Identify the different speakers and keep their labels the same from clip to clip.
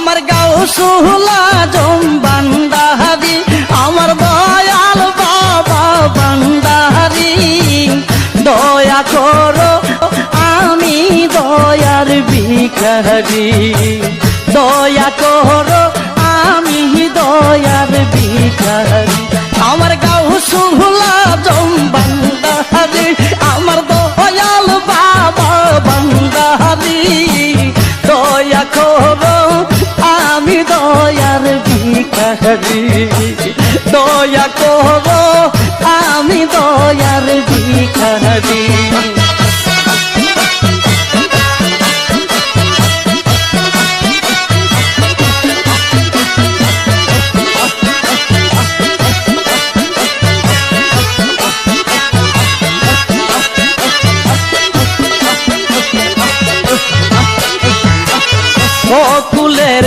Speaker 1: আমার গাও সুহলা জম বান্দাহারি আমার দয়াল বাবা বান্দাহারি দয়া করো আমি দয়ার ভিখারি।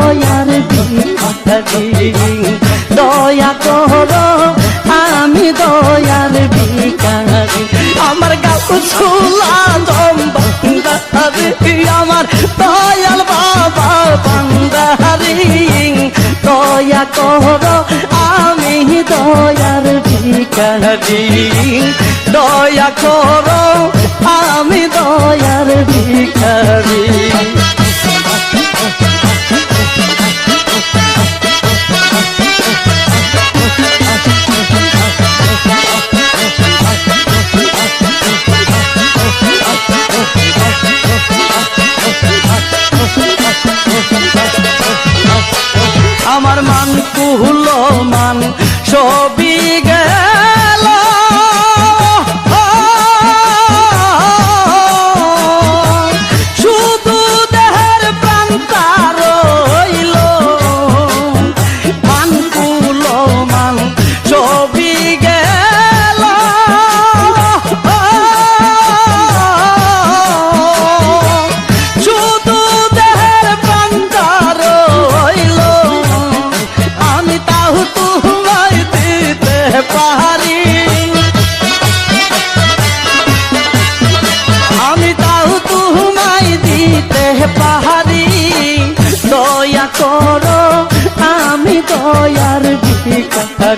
Speaker 1: দয়ার ভিখারি দয়া কর, আমি দয়ার ভিখারি। আমার গাউ সুলা দম্বারি আমার দয়াল বাবা বান্দারি দয়া কর, আমি দয়ার ভিখারি। দয়া কর, আমি দয়ার ভিখারি।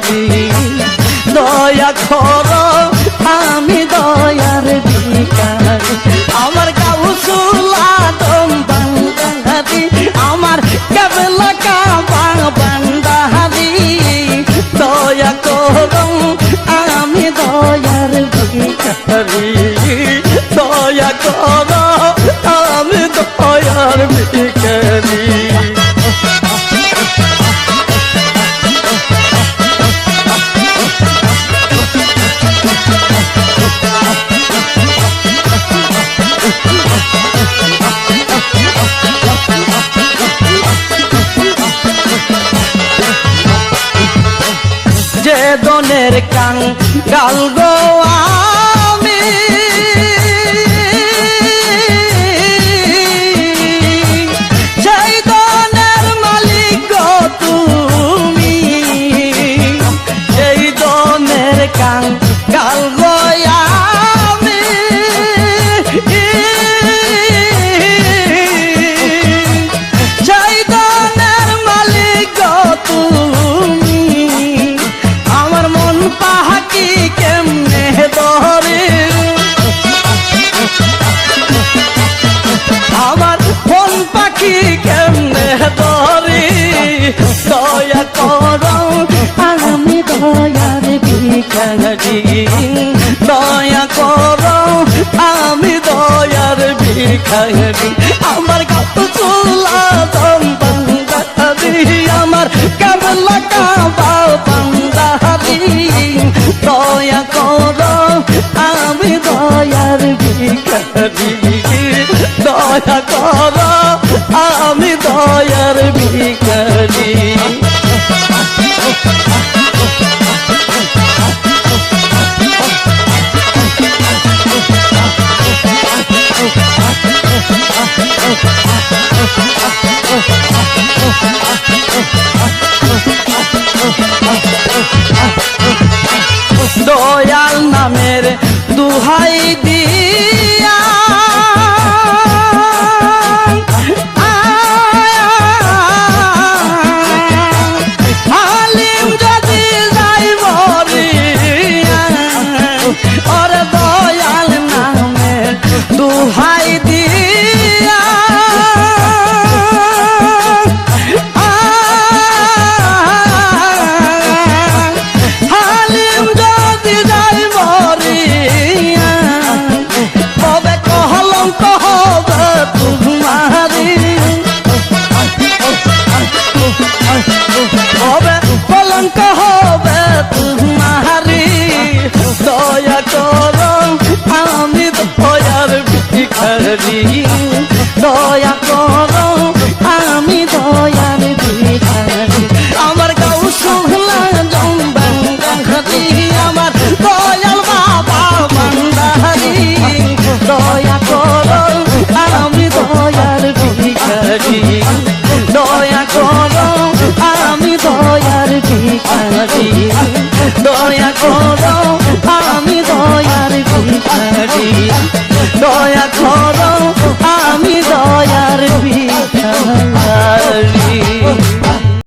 Speaker 1: রাজি দয়া কর বেদনের কাঙ্গাল গো আমি। সেই মালিক গো তুমি দনের কাঙ্গাল গো আমি। মালিক খাবি আমার কত চুলা চন্দন গাবি আমার কেমন লাগাবা বান্দা হাবি। দয়া কর, আমি দয়ার ভিখারি দয়া কর, আমি দয়ার ভিখারি